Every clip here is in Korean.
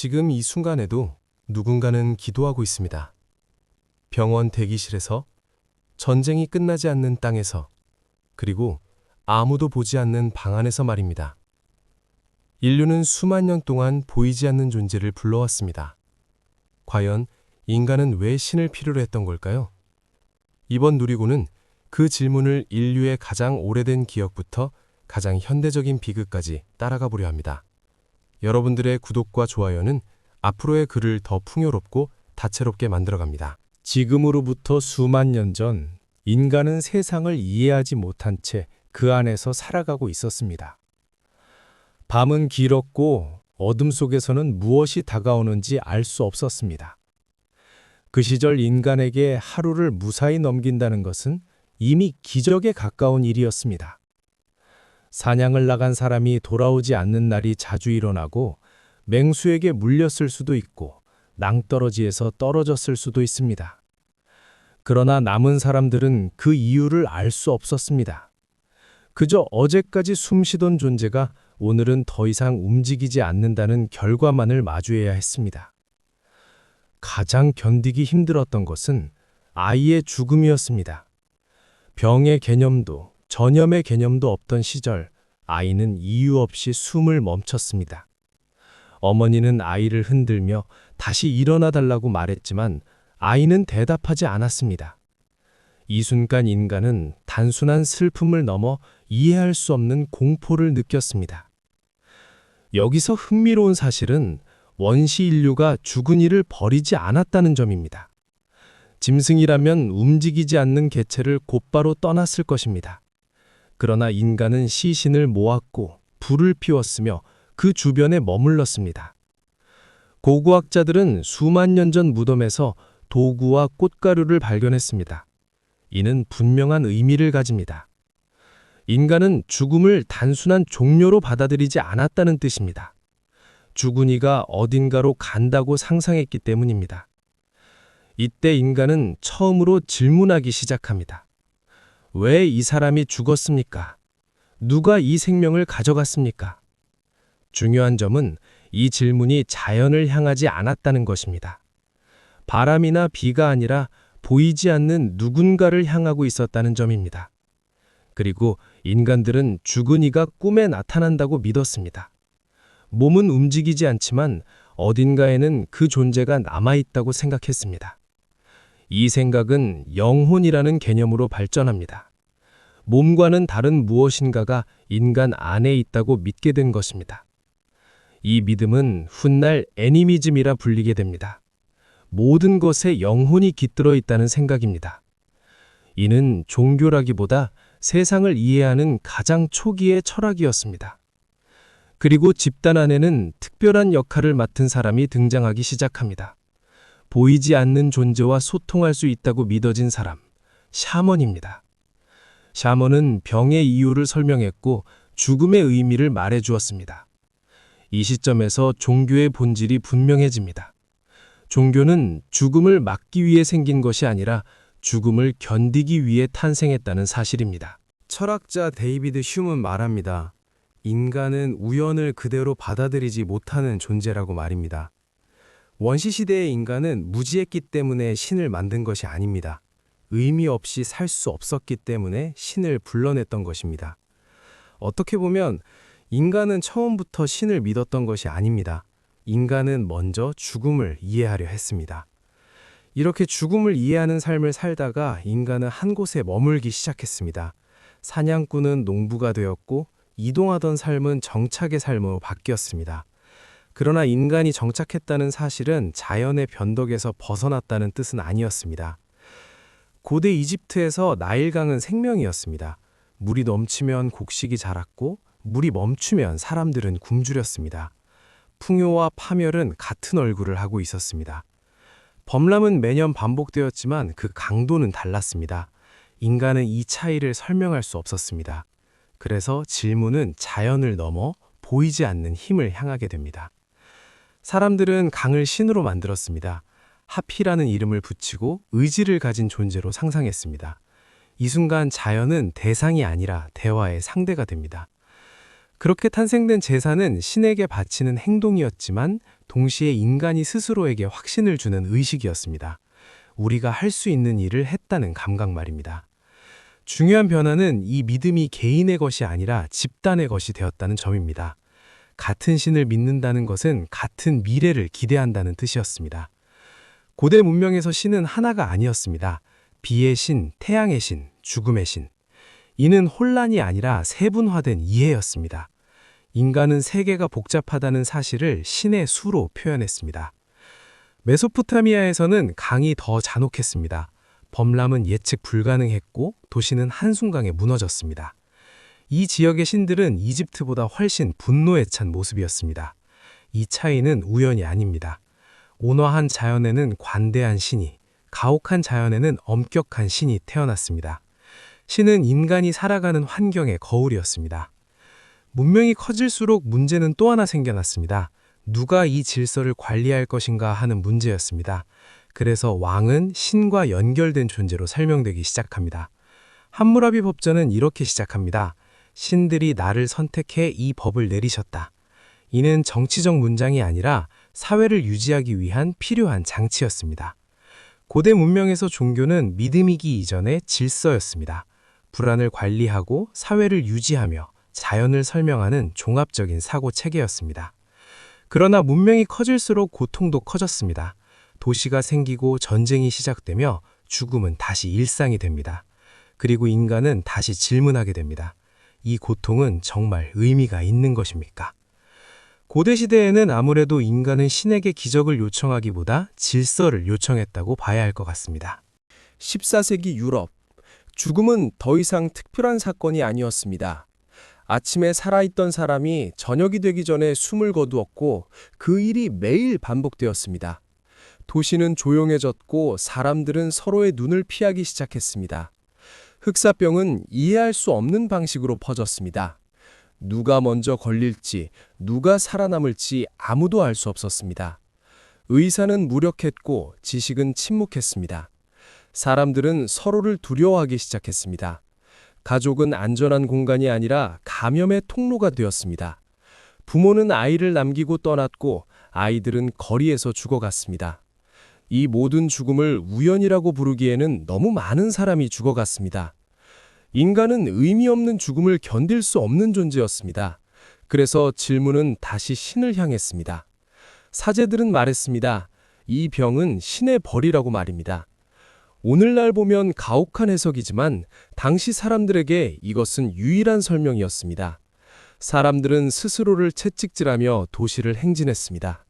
지금 이 순간에도 누군가는 기도하고 있습니다. 병원 대기실에서, 전쟁이 끝나지 않는 땅에서, 그리고 아무도 보지 않는 방 안에서 말입니다. 인류는 수만 년 동안 보이지 않는 존재를 불러왔습니다. 과연 인간은 왜 신을 필요로 했던 걸까요? 이번 누리고는 그 질문을 인류의 가장 오래된 기억부터 가장 현대적인 비극까지 따라가 보려 합니다. 여러분들의 구독과 좋아요는 앞으로의 글을 더 풍요롭고 다채롭게 만들어갑니다. 지금으로부터 수만 년 전 인간은 세상을 이해하지 못한 채 그 안에서 살아가고 있었습니다. 밤은 길었고 어둠 속에서는 무엇이 다가오는지 알 수 없었습니다. 그 시절 인간에게 하루를 무사히 넘긴다는 것은 이미 기적에 가까운 일이었습니다. 사냥을 나간 사람이 돌아오지 않는 날이 자주 일어나고 맹수에게 물렸을 수도 있고 낭떠러지에서 떨어졌을 수도 있습니다. 그러나 남은 사람들은 그 이유를 알 수 없었습니다. 그저 어제까지 숨쉬던 존재가 오늘은 더 이상 움직이지 않는다는 결과만을 마주해야 했습니다. 가장 견디기 힘들었던 것은 아이의 죽음이었습니다. 병의 개념도 전염의 개념도 없던 시절 아이는 이유 없이 숨을 멈췄습니다. 어머니는 아이를 흔들며 다시 일어나 달라고 말했지만 아이는 대답하지 않았습니다. 이 순간 인간은 단순한 슬픔을 넘어 이해할 수 없는 공포를 느꼈습니다. 여기서 흥미로운 사실은 원시 인류가 죽은 이를 버리지 않았다는 점입니다. 짐승이라면 움직이지 않는 개체를 곧바로 떠났을 것입니다. 그러나 인간은 시신을 모았고 불을 피웠으며 그 주변에 머물렀습니다. 고고학자들은 수만 년 전 무덤에서 도구와 꽃가루를 발견했습니다. 이는 분명한 의미를 가집니다. 인간은 죽음을 단순한 종료로 받아들이지 않았다는 뜻입니다. 죽은 이가 어딘가로 간다고 상상했기 때문입니다. 이때 인간은 처음으로 질문하기 시작합니다. 왜 이 사람이 죽었습니까? 누가 이 생명을 가져갔습니까? 중요한 점은 이 질문이 자연을 향하지 않았다는 것입니다. 바람이나 비가 아니라 보이지 않는 누군가를 향하고 있었다는 점입니다. 그리고 인간들은 죽은 이가 꿈에 나타난다고 믿었습니다. 몸은 움직이지 않지만 어딘가에는 그 존재가 남아있다고 생각했습니다. 이 생각은 영혼이라는 개념으로 발전합니다. 몸과는 다른 무엇인가가 인간 안에 있다고 믿게 된 것입니다. 이 믿음은 훗날 애니미즘이라 불리게 됩니다. 모든 것에 영혼이 깃들어 있다는 생각입니다. 이는 종교라기보다 세상을 이해하는 가장 초기의 철학이었습니다. 그리고 집단 안에는 특별한 역할을 맡은 사람이 등장하기 시작합니다. 보이지 않는 존재와 소통할 수 있다고 믿어진 사람, 샤먼입니다. 샤먼은 병의 이유를 설명했고 죽음의 의미를 말해 주었습니다. 이 시점에서 종교의 본질이 분명해집니다. 종교는 죽음을 막기 위해 생긴 것이 아니라 죽음을 견디기 위해 탄생했다는 사실입니다. 철학자 데이비드 흉은 말합니다. 인간은 우연을 그대로 받아들이지 못하는 존재라고 말입니다. 원시시대의 인간은 무지했기 때문에 신을 만든 것이 아닙니다. 의미 없이 살 수 없었기 때문에 신을 불러냈던 것입니다. 어떻게 보면 인간은 처음부터 신을 믿었던 것이 아닙니다. 인간은 먼저 죽음을 이해하려 했습니다. 이렇게 죽음을 이해하는 삶을 살다가 인간은 한 곳에 머물기 시작했습니다. 사냥꾼은 농부가 되었고 이동하던 삶은 정착의 삶으로 바뀌었습니다. 그러나 인간이 정착했다는 사실은 자연의 변덕에서 벗어났다는 뜻은 아니었습니다. 고대 이집트에서 나일강은 생명이었습니다. 물이 넘치면 곡식이 자랐고 물이 멈추면 사람들은 굶주렸습니다. 풍요와 파멸은 같은 얼굴을 하고 있었습니다. 범람은 매년 반복되었지만 그 강도는 달랐습니다. 인간은 이 차이를 설명할 수 없었습니다. 그래서 질문은 자연을 넘어 보이지 않는 힘을 향하게 됩니다. 사람들은 강을 신으로 만들었습니다. 하피라는 이름을 붙이고 의지를 가진 존재로 상상했습니다. 이 순간 자연은 대상이 아니라 대화의 상대가 됩니다. 그렇게 탄생된 제사는 신에게 바치는 행동이었지만 동시에 인간이 스스로에게 확신을 주는 의식이었습니다. 우리가 할 수 있는 일을 했다는 감각 말입니다. 중요한 변화는 이 믿음이 개인의 것이 아니라 집단의 것이 되었다는 점입니다. 같은 신을 믿는다는 것은 같은 미래를 기대한다는 뜻이었습니다. 고대 문명에서 신은 하나가 아니었습니다. 비의 신, 태양의 신, 죽음의 신. 이는 혼란이 아니라 세분화된 이해였습니다. 인간은 세계가 복잡하다는 사실을 신의 수로 표현했습니다. 메소포타미아에서는 강이 더 잔혹했습니다. 범람은 예측 불가능했고 도시는 한순간에 무너졌습니다. 이 지역의 신들은 이집트보다 훨씬 분노에 찬 모습이었습니다. 이 차이는 우연이 아닙니다. 온화한 자연에는 관대한 신이, 가혹한 자연에는 엄격한 신이 태어났습니다. 신은 인간이 살아가는 환경의 거울이었습니다. 문명이 커질수록 문제는 또 하나 생겨났습니다. 누가 이 질서를 관리할 것인가 하는 문제였습니다. 그래서 왕은 신과 연결된 존재로 설명되기 시작합니다. 함무라비 법전은 이렇게 시작합니다. 신들이 나를 선택해 이 법을 내리셨다. 이는 정치적 문장이 아니라 사회를 유지하기 위한 필요한 장치였습니다. 고대 문명에서 종교는 믿음이기 이전의 질서였습니다. 불안을 관리하고 사회를 유지하며 자연을 설명하는 종합적인 사고 체계였습니다. 그러나 문명이 커질수록 고통도 커졌습니다. 도시가 생기고 전쟁이 시작되며 죽음은 다시 일상이 됩니다. 그리고 인간은 다시 질문하게 됩니다. 이 고통은 정말 의미가 있는 것입니까? 고대 시대에는 아무래도 인간은 신에게 기적을 요청하기보다 질서를 요청했다고 봐야 할 것 같습니다. 14세기 유럽. 죽음은 더 이상 특별한 사건이 아니었습니다. 아침에 살아있던 사람이 저녁이 되기 전에 숨을 거두었고 그 일이 매일 반복되었습니다. 도시는 조용해졌고 사람들은 서로의 눈을 피하기 시작했습니다. 흑사병은 이해할 수 없는 방식으로 퍼졌습니다. 누가 먼저 걸릴지, 누가 살아남을지 아무도 알 수 없었습니다. 의사는 무력했고 지식은 침묵했습니다. 사람들은 서로를 두려워하기 시작했습니다. 가족은 안전한 공간이 아니라 감염의 통로가 되었습니다. 부모는 아이를 남기고 떠났고 아이들은 거리에서 죽어갔습니다. 이 모든 죽음을 우연이라고 부르기에는 너무 많은 사람이 죽어갔습니다. 인간은 의미 없는 죽음을 견딜 수 없는 존재였습니다. 그래서 질문은 다시 신을 향했습니다. 사제들은 말했습니다. 이 병은 신의 벌이라고 말입니다. 오늘날 보면 가혹한 해석이지만 당시 사람들에게 이것은 유일한 설명이었습니다. 사람들은 스스로를 채찍질하며 도시를 행진했습니다.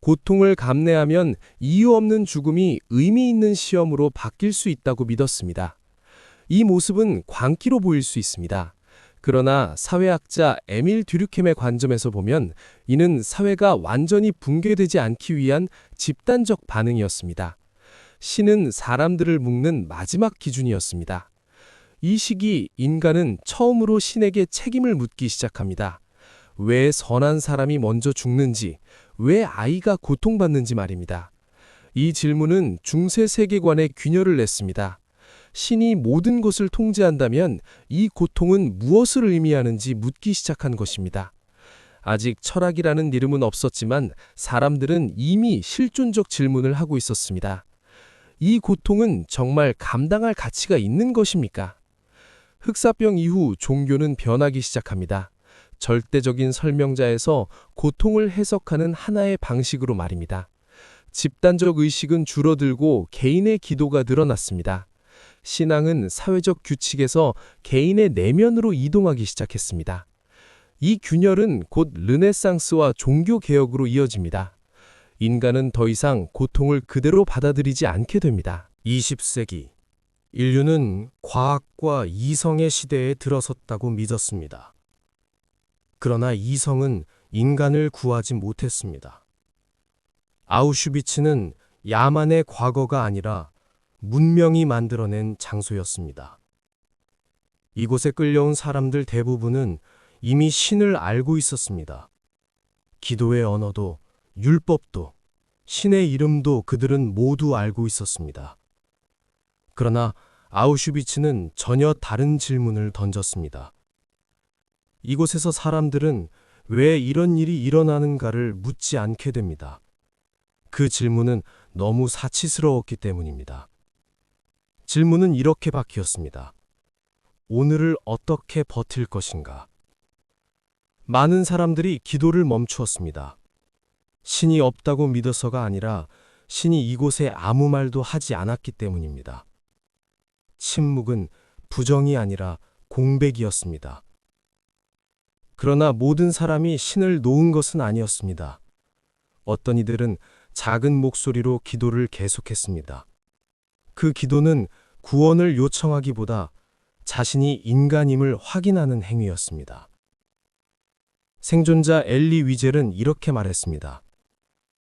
고통을 감내하면 이유 없는 죽음이 의미 있는 시험으로 바뀔 수 있다고 믿었습니다. 이 모습은 광기로 보일 수 있습니다. 그러나 사회학자 에밀 듀류켐의 관점에서 보면 이는 사회가 완전히 붕괴되지 않기 위한 집단적 반응이었습니다. 신은 사람들을 묶는 마지막 기준이었습니다. 이 시기 인간은 처음으로 신에게 책임을 묻기 시작합니다. 왜 선한 사람이 먼저 죽는지, 왜 아이가 고통받는지 말입니다. 이 질문은 중세 세계관의 균열을 냈습니다. 신이 모든 것을 통제한다면 이 고통은 무엇을 의미하는지 묻기 시작한 것입니다. 아직 철학이라는 이름은 없었지만 사람들은 이미 실존적 질문을 하고 있었습니다. 이 고통은 정말 감당할 가치가 있는 것입니까? 흑사병 이후 종교는 변하기 시작합니다. 절대적인 설명자에서 고통을 해석하는 하나의 방식으로 말입니다. 집단적 의식은 줄어들고 개인의 기도가 늘어났습니다. 신앙은 사회적 규칙에서 개인의 내면으로 이동하기 시작했습니다. 이 균열은 곧 르네상스와 종교 개혁으로 이어집니다. 인간은 더 이상 고통을 그대로 받아들이지 않게 됩니다. 20세기 인류는 과학과 이성의 시대에 들어섰다고 믿었습니다. 그러나 이성은 인간을 구하지 못했습니다. 아우슈비츠는 야만의 과거가 아니라 문명이 만들어낸 장소였습니다. 이곳에 끌려온 사람들 대부분은 이미 신을 알고 있었습니다. 기도의 언어도 율법도 신의 이름도 그들은 모두 알고 있었습니다. 그러나 아우슈비츠는 전혀 다른 질문을 던졌습니다. 이곳에서 사람들은 왜 이런 일이 일어나는가를 묻지 않게 됩니다. 그 질문은 너무 사치스러웠기 때문입니다. 질문은 이렇게 바뀌었습니다. 오늘을 어떻게 버틸 것인가? 많은 사람들이 기도를 멈추었습니다. 신이 없다고 믿어서가 아니라 신이 이곳에 아무 말도 하지 않았기 때문입니다. 침묵은 부정이 아니라 공백이었습니다. 그러나 모든 사람이 신을 놓은 것은 아니었습니다. 어떤 이들은 작은 목소리로 기도를 계속했습니다. 그 기도는 구원을 요청하기보다 자신이 인간임을 확인하는 행위였습니다. 생존자 엘리 위젤은 이렇게 말했습니다.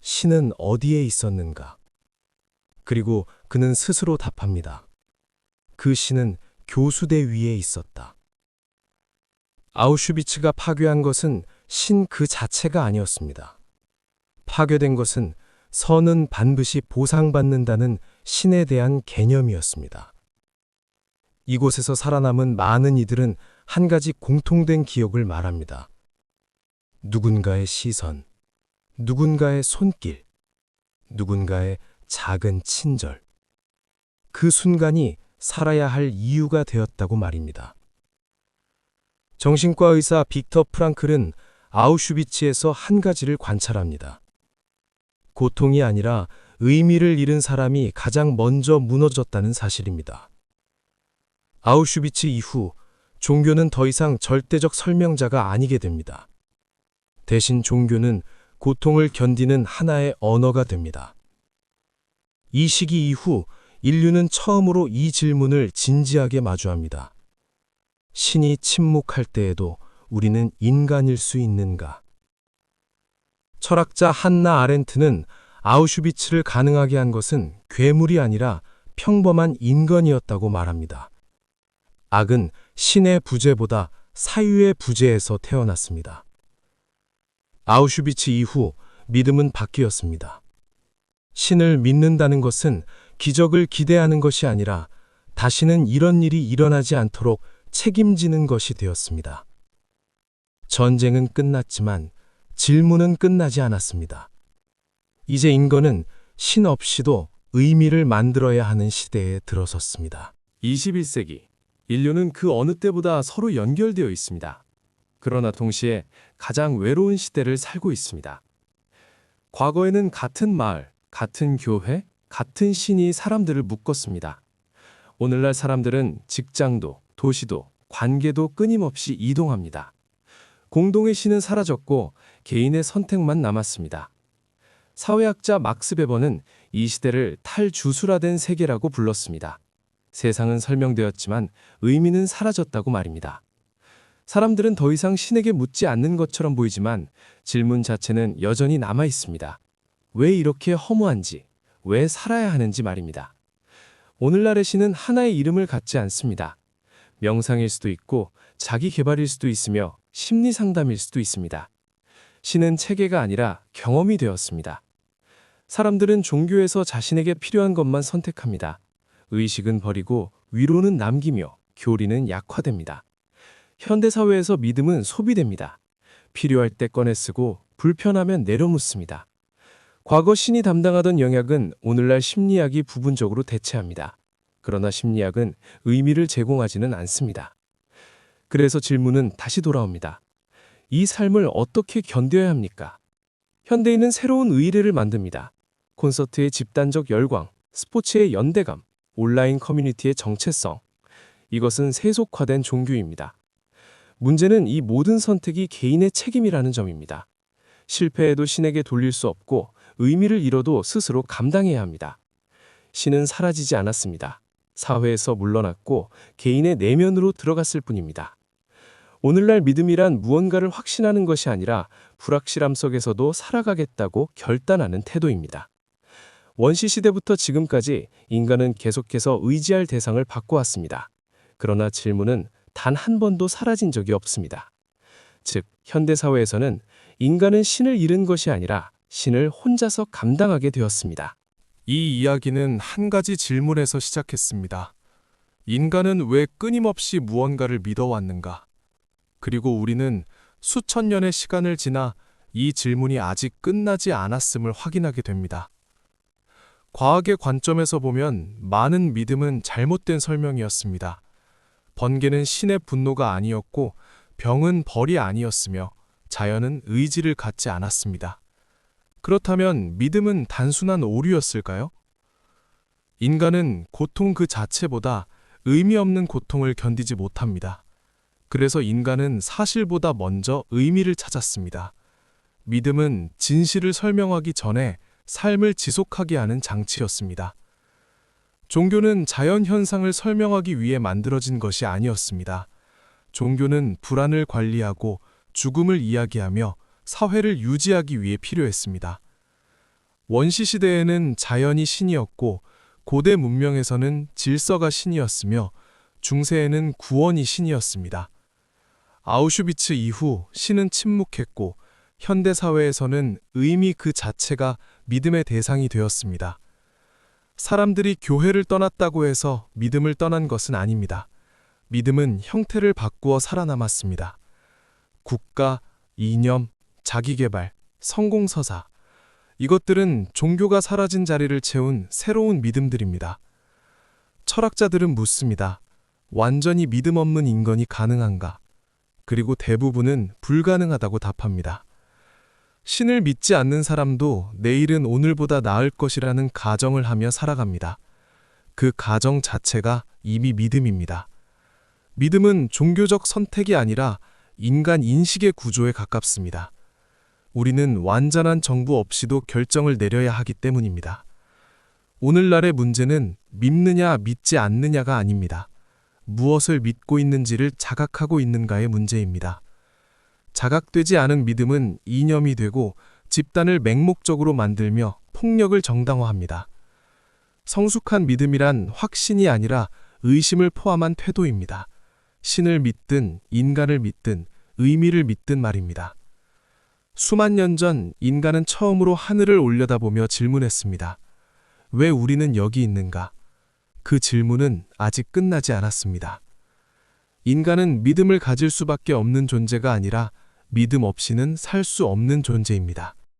신은 어디에 있었는가? 그리고 그는 스스로 답합니다. 그 신은 교수대 위에 있었다. 아우슈비츠가 파괴한 것은 신 그 자체가 아니었습니다. 파괴된 것은 선은 반드시 보상받는다는 신에 대한 개념이었습니다. 이곳에서 살아남은 많은 이들은 한 가지 공통된 기억을 말합니다. 누군가의 시선, 누군가의 손길, 누군가의 작은 친절. 그 순간이 살아야 할 이유가 되었다고 말입니다. 정신과 의사 빅터 프랑클은 아우슈비츠에서 한 가지를 관찰합니다. 고통이 아니라 의미를 잃은 사람이 가장 먼저 무너졌다는 사실입니다. 아우슈비츠 이후 종교는 더 이상 절대적 설명자가 아니게 됩니다. 대신 종교는 고통을 견디는 하나의 언어가 됩니다. 이 시기 이후 인류는 처음으로 이 질문을 진지하게 마주합니다. 신이 침묵할 때에도 우리는 인간일 수 있는가? 철학자 한나 아렌트는 아우슈비츠를 가능하게 한 것은 괴물이 아니라 평범한 인간이었다고 말합니다. 악은 신의 부재보다 사유의 부재에서 태어났습니다. 아우슈비츠 이후 믿음은 바뀌었습니다. 신을 믿는다는 것은 기적을 기대하는 것이 아니라 다시는 이런 일이 일어나지 않도록 책임지는 것이 되었습니다. 전쟁은 끝났지만 질문은 끝나지 않았습니다. 이제 인간은 신 없이도 의미를 만들어야 하는 시대에 들어섰습니다. 21세기 인류는 그 어느 때보다 서로 연결되어 있습니다. 그러나 동시에 가장 외로운 시대를 살고 있습니다. 과거에는 같은 마을, 같은 교회, 같은 신이 사람들을 묶었습니다. 오늘날 사람들은 직장도, 도시도, 관계도 끊임없이 이동합니다. 공동의 신은 사라졌고 개인의 선택만 남았습니다. 사회학자 막스 베버는 이 시대를 탈주술화된 세계라고 불렀습니다. 세상은 설명되었지만 의미는 사라졌다고 말입니다. 사람들은 더 이상 신에게 묻지 않는 것처럼 보이지만 질문 자체는 여전히 남아 있습니다. 왜 이렇게 허무한지, 왜 살아야 하는지 말입니다. 오늘날의 신은 하나의 이름을 갖지 않습니다. 명상일 수도 있고 자기 개발일 수도 있으며 심리 상담일 수도 있습니다. 신은 체계가 아니라 경험이 되었습니다. 사람들은 종교에서 자신에게 필요한 것만 선택합니다. 의식은 버리고 위로는 남기며 교리는 약화됩니다. 현대사회에서 믿음은 소비됩니다. 필요할 때 꺼내 쓰고 불편하면 내려놓습니다. 과거 신이 담당하던 영역은 오늘날 심리학이 부분적으로 대체합니다. 그러나 심리학은 의미를 제공하지는 않습니다. 그래서 질문은 다시 돌아옵니다. 이 삶을 어떻게 견뎌야 합니까? 현대인은 새로운 의례를 만듭니다. 콘서트의 집단적 열광, 스포츠의 연대감, 온라인 커뮤니티의 정체성. 이것은 세속화된 종교입니다. 문제는 이 모든 선택이 개인의 책임이라는 점입니다. 실패해도 신에게 돌릴 수 없고 의미를 잃어도 스스로 감당해야 합니다. 신은 사라지지 않았습니다. 사회에서 물러났고 개인의 내면으로 들어갔을 뿐입니다. 오늘날 믿음이란 무언가를 확신하는 것이 아니라 불확실함 속에서도 살아가겠다고 결단하는 태도입니다. 원시 시대부터 지금까지 인간은 계속해서 의지할 대상을 바꿔왔습니다. 그러나 질문은 단 한 번도 사라진 적이 없습니다. 즉, 현대사회에서는 인간은 신을 잃은 것이 아니라 신을 혼자서 감당하게 되었습니다. 이 이야기는 한 가지 질문에서 시작했습니다. 인간은 왜 끊임없이 무언가를 믿어왔는가? 그리고 우리는 수천 년의 시간을 지나 이 질문이 아직 끝나지 않았음을 확인하게 됩니다. 과학의 관점에서 보면 많은 믿음은 잘못된 설명이었습니다. 번개는 신의 분노가 아니었고 병은 벌이 아니었으며 자연은 의지를 갖지 않았습니다. 그렇다면 믿음은 단순한 오류였을까요? 인간은 고통 그 자체보다 의미 없는 고통을 견디지 못합니다. 그래서 인간은 사실보다 먼저 의미를 찾았습니다. 믿음은 진실을 설명하기 전에 삶을 지속하게 하는 장치였습니다. 종교는 자연 현상을 설명하기 위해 만들어진 것이 아니었습니다. 종교는 불안을 관리하고 죽음을 이야기하며 사회를 유지하기 위해 필요했습니다. 원시 시대에는 자연이 신이었고 고대 문명에서는 질서가 신이었으며 중세에는 구원이 신이었습니다. 아우슈비츠 이후 신은 침묵했고 현대 사회에서는 의미 그 자체가 믿음의 대상이 되었습니다. 사람들이 교회를 떠났다고 해서 믿음을 떠난 것은 아닙니다. 믿음은 형태를 바꾸어 살아남았습니다. 국가, 이념, 자기개발, 성공서사. 이것들은 종교가 사라진 자리를 채운 새로운 믿음들입니다. 철학자들은 묻습니다. 완전히 믿음 없는 인간이 가능한가? 그리고 대부분은 불가능하다고 답합니다. 신을 믿지 않는 사람도 내일은 오늘보다 나을 것이라는 가정을 하며 살아갑니다. 그 가정 자체가 이미 믿음입니다. 믿음은 종교적 선택이 아니라 인간 인식의 구조에 가깝습니다. 우리는 완전한 정부 없이도 결정을 내려야 하기 때문입니다. 오늘날의 문제는 믿느냐 믿지 않느냐가 아닙니다. 무엇을 믿고 있는지를 자각하고 있는가의 문제입니다. 자각되지 않은 믿음은 이념이 되고 집단을 맹목적으로 만들며 폭력을 정당화합니다. 성숙한 믿음이란 확신이 아니라 의심을 포함한 태도입니다. 신을 믿든 인간을 믿든 의미를 믿든 말입니다. 수만 년 전 인간은 처음으로 하늘을 올려다보며 질문했습니다. 왜 우리는 여기 있는가? 그 질문은 아직 끝나지 않았습니다. 인간은 믿음을 가질 수밖에 없는 존재가 아니라 믿음 없이는 살 수 없는 존재입니다.